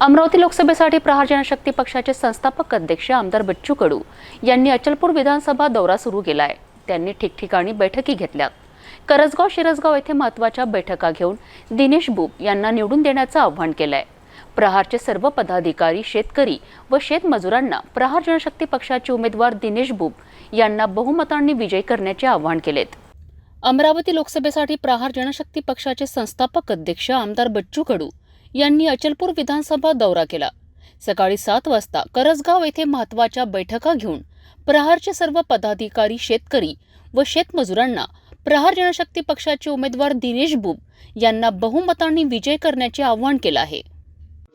अमरावती लोकसभेसाठी प्रहार जनशक्ती पक्षाचे संस्थापक अध्यक्ष आमदार बच्चू कडू यांनी अचलपूर विधानसभा दौरा सुरू केलाय. त्यांनी ठिकठिकाणी बैठकी घेतल्यात. करजगाव शिरसगाव येथे महत्त्वाच्या बैठका घेऊन दिनेश बुब यांना निवडून देण्याचं आव्हान केलंय. प्रहारचे सर्व पदाधिकारी शेतकरी व शेतमजुरांना प्रहार जनशक्ती पक्षाचे उमेदवार दिनेश बुब यांना बहुमतांनी विजयी करण्याचे आवाहन केलेत. अमरावती लोकसभेसाठी प्रहार जनशक्ती पक्षाचे संस्थापक अध्यक्ष आमदार बच्चू कडू यांनी अचलपूर विधानसभा दौरा केला. सकाळी सात वाजता करसगाव येथे महत्त्वाच्या बैठका घेऊन प्रहारचे सर्व पदाधिकारी शेतकरी व शेतमजुरांना प्रहार जनशक्ती पक्षाचे उमेदवार दिनेश बुब यांना बहुमतांनी विजय करण्याचे आवाहन केलं आहे.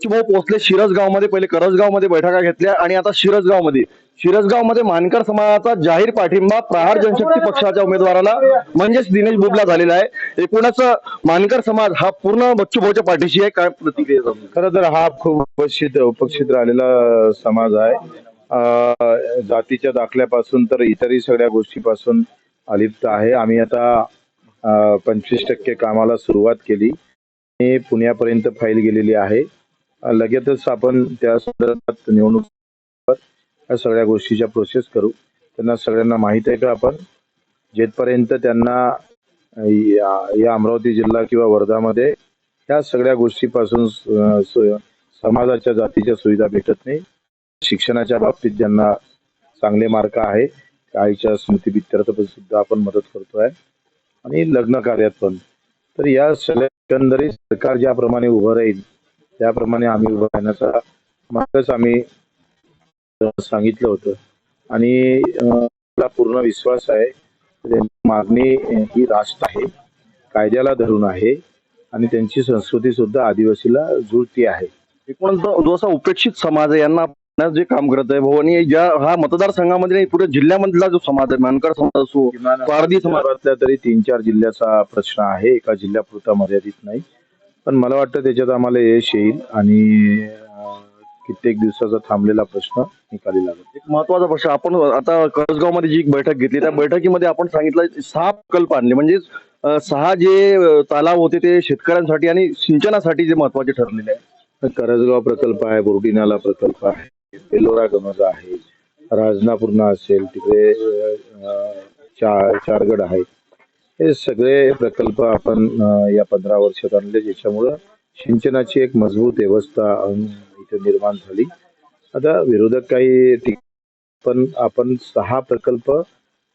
भाऊ पोहोचले शिरसगावमध्ये पहिले करसगावमध्ये बैठका घेतल्या आणि आता शिरसगावमध्ये शिरसगावमध्ये मानकर समाजाचा जाहीर पाठिंबा प्रहार जनशक्ती पक्षाच्या उमेदवाराला म्हणजेच दिनेश बुबला झालेला आहे. एकूणच मानकर समाज हा पूर्ण बच्चू भाऊच्या पाठीशी आहे. काय प्रतिक्रिया खर तर हा खूप उपस्थित उपक्षित राहिलेला समाज आहे. जातीच्या दाखल्यापासून तर इतरही सगळ्या गोष्टीपासून अलिप्त आहे. आम्ही आता पंचवीस टक्के कामाला सुरुवात केली. पुण्यापर्यंत फाईल गेलेली आहे. लगेचच आपण त्या संदर्भात निवडणूक या सगळ्या गोष्टीच्या प्रोसेस करू. त्यांना सगळ्यांना माहीत आहे का आपण? जेथपर्यंत त्यांना या या अमरावती जिल्हा किंवा वर्धामध्ये या सगळ्या गोष्टीपासून समाजाच्या जातीच्या सुविधा भेटत नाही. शिक्षणाच्या बाबतीत ज्यांना चांगले मार्क आहे आईच्या स्मृतीपित्यर्थ पण सुद्धा आपण मदत करतोय. आणि लग्न कार्यात पण. तर या सगळ्या एकंदरीत सरकार ज्याप्रमाणे उभं राहील त्याप्रमाणे आम्ही उभं राहण्याचा मार्गच आम्ही सांगितलं होतं. आणि मला पूर्ण विश्वास आहे त्यांची मागणी ही राष्ट्र आहे कायद्याला धरून आहे आणि त्यांची संस्कृती सुद्धा आदिवासीला जुळती आहे. जो असा उपेक्षित समाज आहे यांना जे काम करत आहे भाऊ आणि ज्या हा मतदारसंघामध्ये नाही पुढे जिल्ह्यामधला जो समाज आहे मानकर समाज असो पारधी समाज समाजातल्या तरी तीन चार जिल्ह्याचा प्रश्न आहे एका जिल्ह्यापुरता मर्यादित नाही. पण मला वाटतं त्याच्यात आम्हाला यश येईल आणि कित्येक दिवसाचा थांबलेला प्रश्न निकाली लागेल. एक महत्त्वाचा प्रश्न आपण आता करसगावमध्ये जी एक बैठक घेतली त्या बैठकीमध्ये आपण सांगितलं सहा प्रकल्प आणले. म्हणजे सहा जे तलाव होते ते शेतकऱ्यांसाठी आणि सिंचनासाठी जे महत्त्वाचे ठरलेले आहे करजगाव प्रकल्प आहे बोर्डिनाला प्रकल्प आहे बेलोरा गमजा आहे राजनापूर्णा असेल तिकडे अं, चा- चारगड आहे हे सगळे प्रकल्प आपण या पंधरा वर्षात आणले ज्याच्यामुळं सिंचनाची एक मजबूत व्यवस्था इथे निर्माण झाली. आता विरोधक काही पण आपण सहा प्रकल्प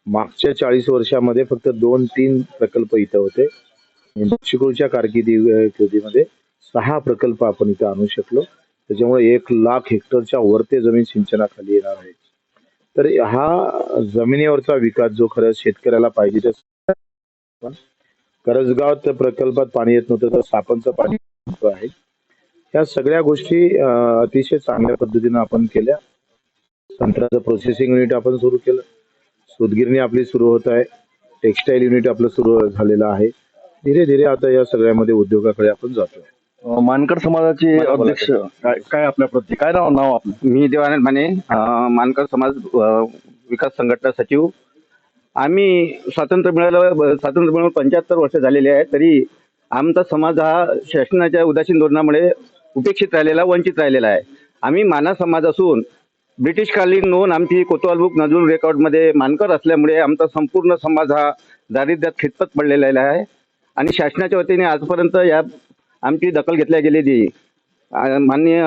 मागच्या चाळीस वर्षामध्ये फक्त दोन तीन प्रकल्प इथं होते. चिपळूणच्या कारकिर्दी कारकिर्दीमध्ये सहा प्रकल्प आपण इथं आणू शकलो. त्याच्यामुळे एक लाख हेक्टरच्या वरते जमीन सिंचनाखाली येणार आहे. तर हा जमिनीवरचा विकास जो खरं शेतकऱ्याला पाहिजे त्या पण करजगावात प्रकल्पात पाणी येत नव्हतं तर सापनचं पाणी आहे या सगळ्या गोष्टी अतिशय चांगल्या पद्धतीनं आपण केल्या. संत्र्याचं प्रोसेसिंग युनिट आपण सुरू केलं. सूतगिरणी आपली सुरू होत आहे. टेक्स्टाईल युनिट आपलं सुरू झालेलं आहे. धीरे धीरे आता या सगळ्यामध्ये उद्योगाकडे आपण जातोय. अं, मानकर समाजाचे अध्यक्ष काय काय आपल्या प्रती काय नाव नाव आपलं? मी देवानंद माने मानकर समाज विकास संघटना सचिव आम्ही स्वातंत्र्य मिळालं स्वातंत्र्य मिळून पंच्याहत्तर वर्ष झालेले आहे तरी आमचा समाज हा शासनाच्या उदासीन धोरणामुळे उपेक्षित राहिलेला वंचित राहिलेला आहे. आम्ही माना समाज असून ब्रिटिशकालीन नोंद आमची कोतवाल बुक नजून रेकॉर्डमध्ये मानकर असल्यामुळे आमचा संपूर्ण समाज हा दारिद्र्यात खितपत पडलेला आहे. आणि शासनाच्या वतीने आजपर्यंत या आमची दखल घेतल्या गेलेली. माननीय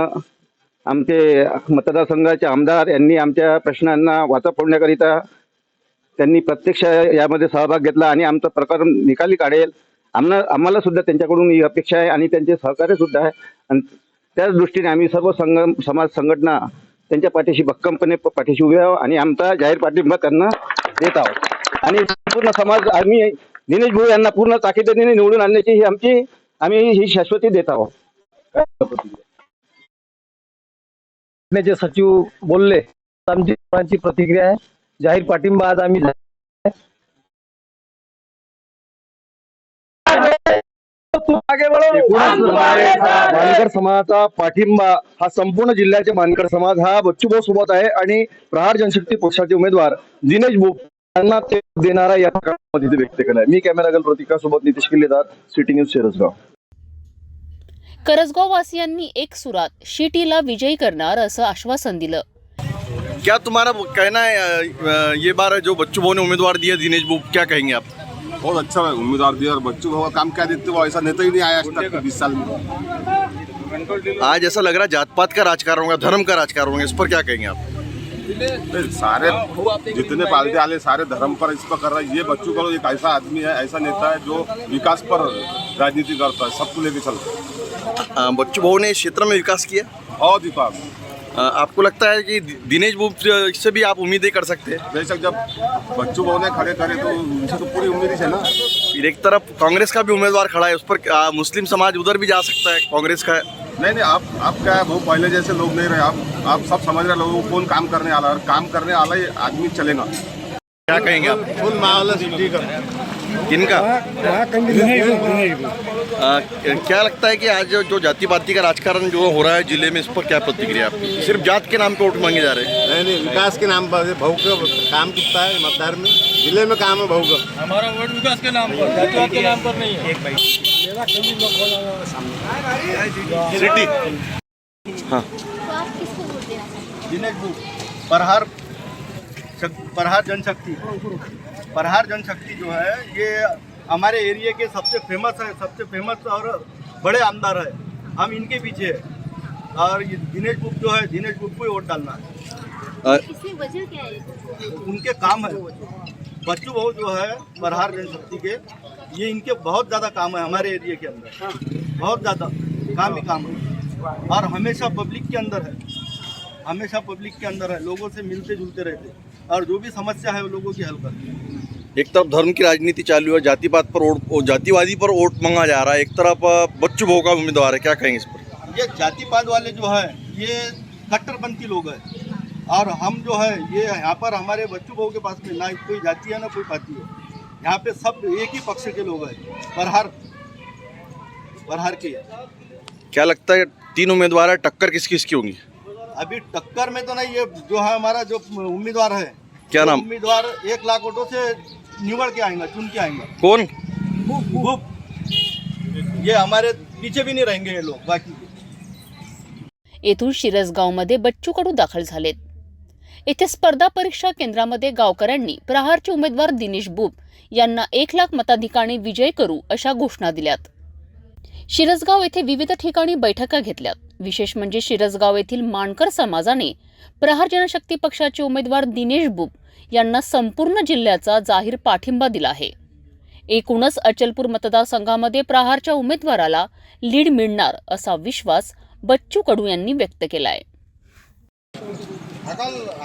आमचे मतदारसंघाचे आमदार यांनी आमच्या प्रश्नांना वाचा फोडण्याकरिता त्यांनी प्रत्यक्ष यामध्ये सहभाग घेतला आणि आमचं प्रकरण निकाली काढेल. आम्हाला आम्हाला सुद्धा त्यांच्याकडून ही अपेक्षा आहे आणि त्यांचे सहकार्य सुद्धा आहे. आणि त्याच दृष्टीने आम्ही सर्व संघ समाज संघटना त्यांच्या पाठीशी भक्कमपणे पाठीशी उभे आहोत आणि आमचा जाहीर पाठिंबा त्यांना देत आहोत. आणि पूर्ण समाज आम्ही दिनेश भाऊ यांना पूर्ण ताकदीने निवडून आणण्याची ही आमची आम्ही ही शाश्वती देत आहोत. सचिव बोलले आमची प्रतिक्रिया आहे. जाहीर पाठिंबा आज आम्ही मानकर समाजाचा पाठिंबा हा संपूर्ण जिल्ह्याचे मानकर समाज हा बच्चूभाऊ सोबत आहे आणि प्रहार जनशक्ती पक्षाचे उमेदवार दिनेश बोप यांना ते देणारा या काळामध्ये इथे व्यक्त केलाय. मी कॅमेरागल प्रतीका सोबत नितीश किल्लेदार सिटी न्यूज शिरसगाव. करजगाव वासियांनी एक सुरात शिटीला विजयी करणार असं आश्वासन दिलं. क्या तुम्हारा कहना है ये बार जो बच्चू भाऊ ने उम्मीदवार दिया दिनेश बुब क्या कहेंगे आप? बहुत अच्छा उम्मीदवार दिया और बच्चों को काम क्या देते वो ऐसा नेता ही नहीं आया आज तक बीस साल में। आज ऐसा लग रहा है जात पात का राजकारण होगा धर्म का राजकारण होगा इस पर क्या कहेंगे आप? सारे जितने पार्टी वाले सारे धर्म पर इस पर कर रहे हैं ये बच्चों का एक ऐसा आदमी है ऐसा नेता है जो विकास पर राजनीति करता है सबको लेके चलता है। बच्चू भाऊ ने इस क्षेत्र में विकास किया? और विकास आपको लगता है कि दिनेश बुब से भी आप उम्मीदें कर सकते हैं? बेशक जब बच्चों बहु ने खड़े करे तो उनसे तो पूरी उम्मीद ही है ना। फिर एक तरफ़ कांग्रेस का भी उम्मीदवार खड़ा है उस पर अ, मुस्लिम समाज उधर भी जा सकता है कांग्रेस का? है नहीं नहीं आप आप क्या है वो पहले जैसे लोग नहीं रहे आप आप सब समझ रहे लोगों को कौन काम करने वाला है और काम करने वाला ही आदमी चलेगा। क्या कहेंगे आप? फुल माहौल किनका? अ, क्या लगता है कि आज जो जाति पाति का राजकारण जो हो रहा है ज़िले में इस पर क्या प्रतिक्रिया आपकी? सिर्फ़ जात के नाम पर वोट मांगे जा रहे हैं। नहीं नहीं विकास के नाम पर भाऊ का काम कितना है मतदार में? ज़िले में काम है भाऊ का। हमारा वोट विकास के नाम पर जाति के नाम सिटी। दिनेश बुक प्रहार प्रहार जनशक्ति। प्रहार जनशक्ति जो है ये हमारे एरिया के सबसे फ़ेमस है सबसे फ़ेमस और बड़े आमदार है। हम इनके पीछे है। और ये दिनेश बुक जो है दिनेश बुक को ही वोट डालना है। इसकी वजह क्या है? उनके काम है। बच्चू बहू जो है प्रहार जनशक्ति के ये इनके बहुत ज़्यादा काम है हमारे एरिया के अंदर। बहुत ज़्यादा काम ही काम है। और हमेशा पब्लिक के अंदर है। हमेशा पब्लिक के अंदर है। लोगों से मिलते जुलते रहते और जो भी समस्या है वो लोगों की हल करते हैं। एक तरफ़ धर्म की राजनीति चालू है जाति पात पर वोट जातिवादी पर वोट मांगा जा रहा है एक तरफ़ बच्चू भाऊ का उम्मीदवार है क्या कहेंगे इस पर? ये जातिवाद वाले जो है ये कट्टरपंथी लोग हैं। और हम जो है ये यहाँ पर हमारे बच्चों बहू के पास में ना कोई जाति है ना कोई पाति है। यहाँ पे सब एक ही पक्ष के लोग हैं प्रहार प्रहार के। क्या लगता है तीन उम्मीदवार है टक्कर किस किस की होंगी? अभी टक्कर में तो नहीं ये जो है हमारा जो उम्मीदवार है क्या नाम? उम्मीदवार एक लाख वोटों से निवड़ के आएगा चुन के आएगा। कोण खूब ये हमारे पीछे भी नहीं रहेंगे ये लोग बाकी। येथून शिरसगावमध्ये बच्चू कडू दाखल झालेत. येथे स्पर्धा परीक्षा केंद्रामध्ये गावकऱ्यांनी प्रहारचे उमेदवार दिनेश बुब यांना एक लाख मताधिकाने विजय करू अशा घोषणा दिल्यात. शिरसगाव येथे विविध ठिकाणी बैठका घेतल्यात. विशेष म्हणजे शिरसगाव येथील मानकर समाजाने प्रहार जनशक्ती पक्षाचे उमेदवार दिनेश बुब यांना संपूर्ण जिल्ह्याचा जाहीर पाठिंबा दिला आहे. एकूणच अचलपूर मतदारसंघामध्ये प्रहारच्या उमेदवाराला लीड मिळणार असा विश्वास बच्चू कडू यांनी व्यक्त केलाय.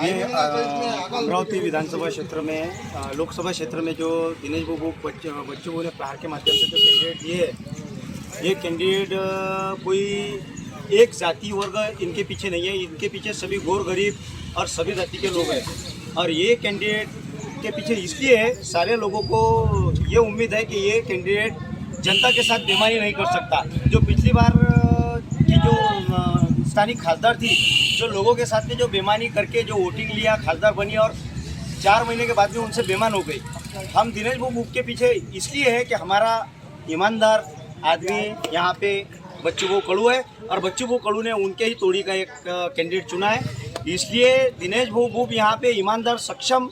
ये अ, अमरावती विधानसभा क्षेत्र में लोकसभा क्षेत्र में जो दिनेश बाबू बच्चू ने प्रहार के माध्यम से जो कैंडिडेट दिए ये कैंडिडेट कोई एक जाति वर्ग इनके पीछे नहीं है, इनके पीछे सभी गौर गरीब और सभी जाति के लोग हैं। और ये कैंडिडेट के पीछे इसलिए है, सारे लोगों को ये उम्मीद है कि ये कैंडिडेट जनता के साथ बेमानी नहीं कर सकता। जो पिछली बार की जो स्थानीय खासदार थी, जो लोगों के साथ में जो बेमानी करके जो वोटिंग लिया, खासदार बनी और चार महीने के बाद में उनसे बेमान हो गई। हम दिनेश बाबू के पीछे इसलिए है कि हमारा ईमानदार आदमी यहाँ पे बच्चों को कड़ू है। और बच्चू बहू कड़ू ने उनके ही तोड़ी का एक कैंडिडेट चुना है। इसलिए दिनेश बाबू बूब यहाँ पे ईमानदार सक्षम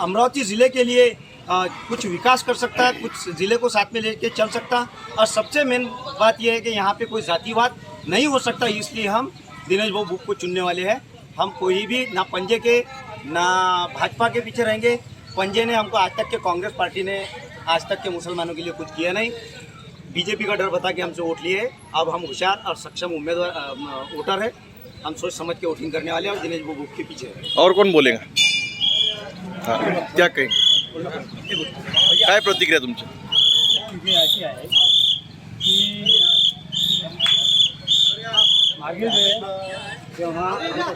अमरावती ज़िले के लिए अ, कुछ विकास कर सकता है कुछ ज़िले को साथ में लेके चल सकता और सबसे मेन बात यह है कि यहाँ पे कोई जातिवाद नहीं हो सकता इसलिए हम दिनेश बाबू बुक को चुनने वाले हैं। हम कोई भी ना पंजे के ना भाजपा के पीछे रहेंगे। पंजे ने हमको आज तक के कांग्रेस पार्टी ने आज तक के मुसलमानों के लिए कुछ किया नहीं। बीजेपी का डर बता के हमसे वोट लिए अब हम होशियार और सक्षम उम्मीदवार वोटर है। हम सोच समझ के वोटिंग करने वाले हैं और दिनेश बाबू के पीछे और कौन बोलेगा? हाँ, क्या कहेंगे? काय प्रतिक्रिया तुमची? अशी आहे की मागे जे जेव्हा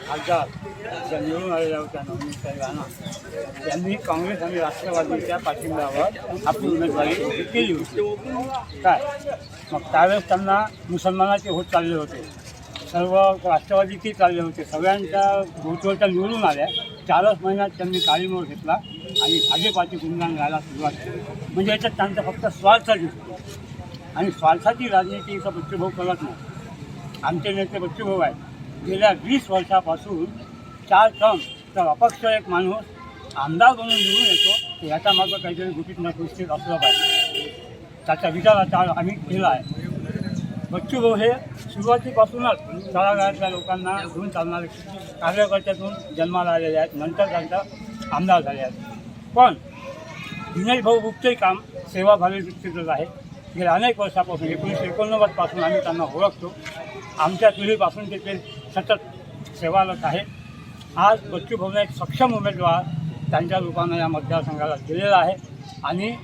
खासदार निवडून आलेल्या होत्या नवनीत साहेबांना त्यांनी काँग्रेस आणि राष्ट्रवादीच्या पाठिंब्यावर आपली उमेदवारी केली होती. काय? मग त्यावेळेस त्यांना मुसलमानाचे होत चालले होते. सर्व राष्ट्रवादीचे चालले होते. सगळ्यांच्या भोवतीवरच्या निवडून आल्या. चारच महिन्यात त्यांनी काळीमोड घेतला आणि भाजपाची गुणगान गायला सुरुवात केली. म्हणजे याच्यात त्यांचा फक्त स्वार्थ दिसतो आणि स्वार्थाची राजनीती इथं बच्चूभाऊ करत नाही. आमचे नेते बच्चूभाऊ आहेत. गेल्या वीस वर्षापासून चार टर्म तर अपक्ष एक माणूस आमदार म्हणून निवडून येतो तर याच्या मागं काहीतरी गुपित निश्चित असलं पाहिजे. त्याचा विचार आता आम्ही केला आहे. बच्चूभाऊ हे सुरुवातीपासूनच तळागाळातल्या लोकांना घेऊन चालणारे कार्यकर्त्यातून जन्माला आलेले आहेत नंतर त्यांचा आमदार झाले आहेत. पण दिनेश भाऊ गुप्तही काम सेवाभावी दृष्टीतच आहे. गेल्या अनेक वर्षापासून एकोणीसशे एकोणनव्वदपासून आम्ही त्यांना ओळखतो. आमच्या पिढीपासून ते ते सतत सेवालत आहे. आज बच्चू एक सक्षम उमेदवार त्यांच्या रूपानं या मतदारसंघाला दिलेला आहे. आणि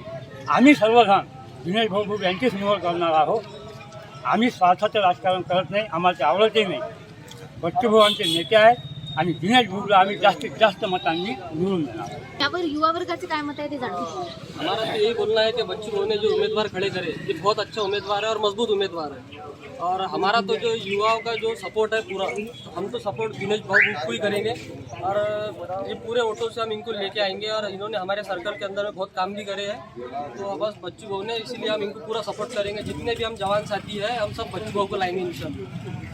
आम्ही सर्वजण दिनेश भाऊ यांचीच निवड करणार आहोत. आम्ही स्वार्थाचं राजकारण करत नाही आम्हाला ते आवडतही नाही. बच्चू आमचे नेते आहेत. आणि दिनेश भाऊला आम्ही जास्तीत जास्त मतांनी निवडून देणार यावर युवा वर्गाचे काय मत आहे ते जाणून. हमारा तो यही बोलना है कि बच्चू ने जो उम्मीदवार खड़े करे ये बहुत अच्छा उम्मीदवार है और मजबूत उम्मीदवार है। और हमारा तो जो युवाओं का जो सपोर्ट है पूरा हम तो सपोर्ट दिनेश भाऊ को ही करेंगे। और ये पूरे वोटों से हम इनको लेके आएंगे और इन्होंने हमारे सर्कल के अंदर में बहुत काम भी करे हैं। तो बस बच्चू भाऊ ने इसीलिए हम इनको पूरा सपोर्ट करेंगे। जितने भी हम जवान साथी हैं हम सब बच्चू भाऊ को लाएंगे इंशाल्लाह